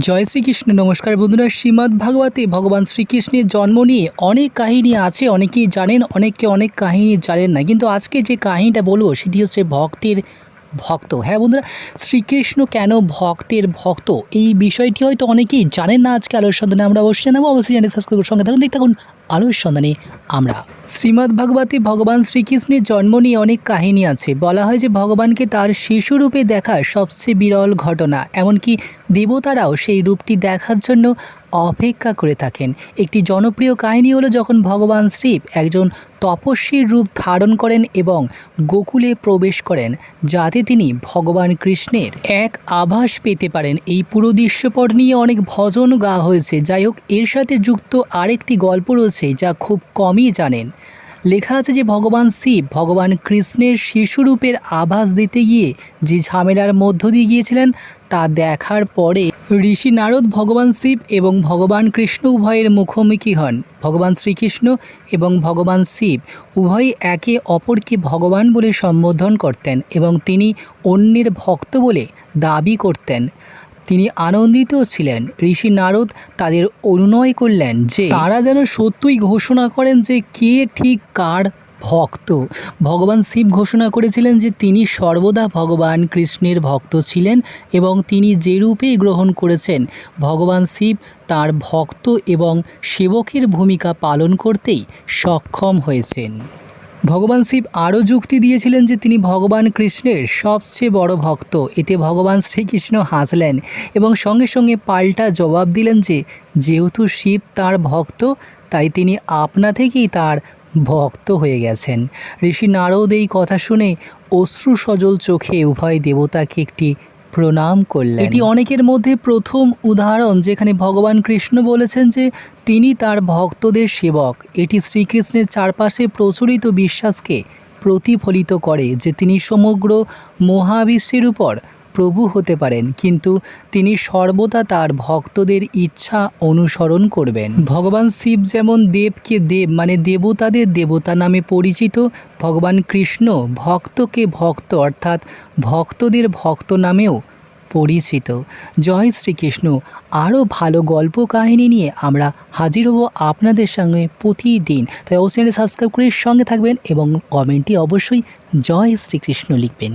জয় শ্রীকৃষ্ণ, নমস্কার বন্ধুরা। শ্রীমদ্ ভাগবতে ভগবান শ্রীকৃষ্ণের জন্ম নিয়ে অনেক কাহিনী আছে, অনেকেই জানেন অনেকে অনেক কাহিনী জানেন না। কিন্তু আজকে যে কাহিনীটা বলব, সেটি হচ্ছে ভক্তের ভক্ত। হ্যাঁ বন্ধুরা, শ্রীকৃষ্ণ কেন ভক্তের ভক্ত? এই বিষয়টি হয়তো অনেকেই জানেন না আজকে সন্ধানে, আমরা অবশ্যই জানাব। অবশ্যই জানি সাবস্ক্রাইব সঙ্গে থাকুন। দেখতে থাকুন আলোর আমরা শ্রীমদ্ ভাগবতে ভগবান শ্রীকৃষ্ণের জন্ম নিয়ে অনেক কাহিনী আছে। বলা হয় যে ভগবানকে তার শিশুরূপে দেখা সবচেয়ে বিরল ঘটনা, এমনকি দেবতারাও সেই রূপটি দেখার জন্য অপেক্ষা করে থাকেন। একটি জনপ্রিয় কাহিনী হলো যখন ভগবান শিব একজন তপস্বীর রূপ ধারণ করেন এবং গোকুলে প্রবেশ করেন, যাতে তিনি ভগবান কৃষ্ণের এক আভাস পেতে পারেন। এই পুরো দৃশ্যপট নিয়ে অনেক ভজন গা হয়েছে। যাই হোক, এর সাথে যুক্ত আরেকটি গল্প রয়েছে যা খুব কমই জানেন। লেখা আছে যে ভগবান শিব ভগবান কৃষ্ণের শিশুরূপের আভাস দিতে গিয়ে যে ঝামেলার মধ্য দিয়ে গিয়েছিলেন, তা দেখার পরে ঋষি নারদ ভগবান শিব এবং ভগবান কৃষ্ণ উভয়ের মুখোমুখি হন। ভগবান শ্রীকৃষ্ণ এবং ভগবান শিব উভয়ই একে অপরকে ভগবান বলে সম্বোধন করতেন এবং তিনি অন্যের ভক্ত বলে দাবি করতেন। তিনি আনন্দিত ছিলেন। ঋষি নারদ তাদের অনুনয় করলেন যে, তারা যেন সত্যই ঘোষণা করেন যে, কে ঠিক কার ভক্ত। ভগবান শিব ঘোষণা করেছিলেন যে, তিনি সর্বদা ভগবান কৃষ্ণের ভক্ত ছিলেন এবং তিনি যে রূপেই গ্রহণ করেছেন, ভগবান শিব তার ভক্ত এবং সেবকের ভূমিকা পালন করতেই সক্ষম হয়েছেন। ভগবান শিব আরও যুক্তি দিয়েছিলেন যে তিনি ভগবান কৃষ্ণের সবচেয়ে বড় ভক্ত। এতে ভগবান শ্রীকৃষ্ণ হাসলেন এবং সঙ্গে সঙ্গে পাল্টা জবাব দিলেন যে, যেহেতু শিব তার ভক্ত, তাই তিনি আপনা থেকেই তার ভক্ত হয়ে গেছেন। ঋষি নারদ এই কথা শুনে অশ্রু সজল চোখে উভয় দেবতাকে একটি প্রণাম করলেন। এটি অনেকের মধ্যে প্রথম উদাহরণ যেখানে ভগবান কৃষ্ণ বলেছেন যে তিনি তার ভক্তদের সেবক। এটি শ্রীকৃষ্ণের চারপাশে প্রচলিত বিশ্বাসকে প্রতিফলিত করে যে তিনি সমগ্র মহাবিশ্বের উপর প্রভু হতে পারেন, কিন্তু তিনি সর্বদা তার ভক্তদের ইচ্ছা অনুসরণ করবেন। ভগবান শিব যেমন দেবকে দেব মানে দেবতাদের দেবতা নামে পরিচিত, ভগবান কৃষ্ণ ভক্তকে ভক্ত, অর্থাৎ ভক্তদের ভক্ত নামেও পরিচিত। জয় শ্রীকৃষ্ণ। আরও ভালো গল্প কাহিনী নিয়ে আমরা হাজির হব আপনাদের সঙ্গে প্রতিদিন। তাই অবশ্যই সাবস্ক্রাইব করে সঙ্গে থাকবেন এবং কমেন্টে অবশ্যই জয় শ্রীকৃষ্ণ লিখবেন।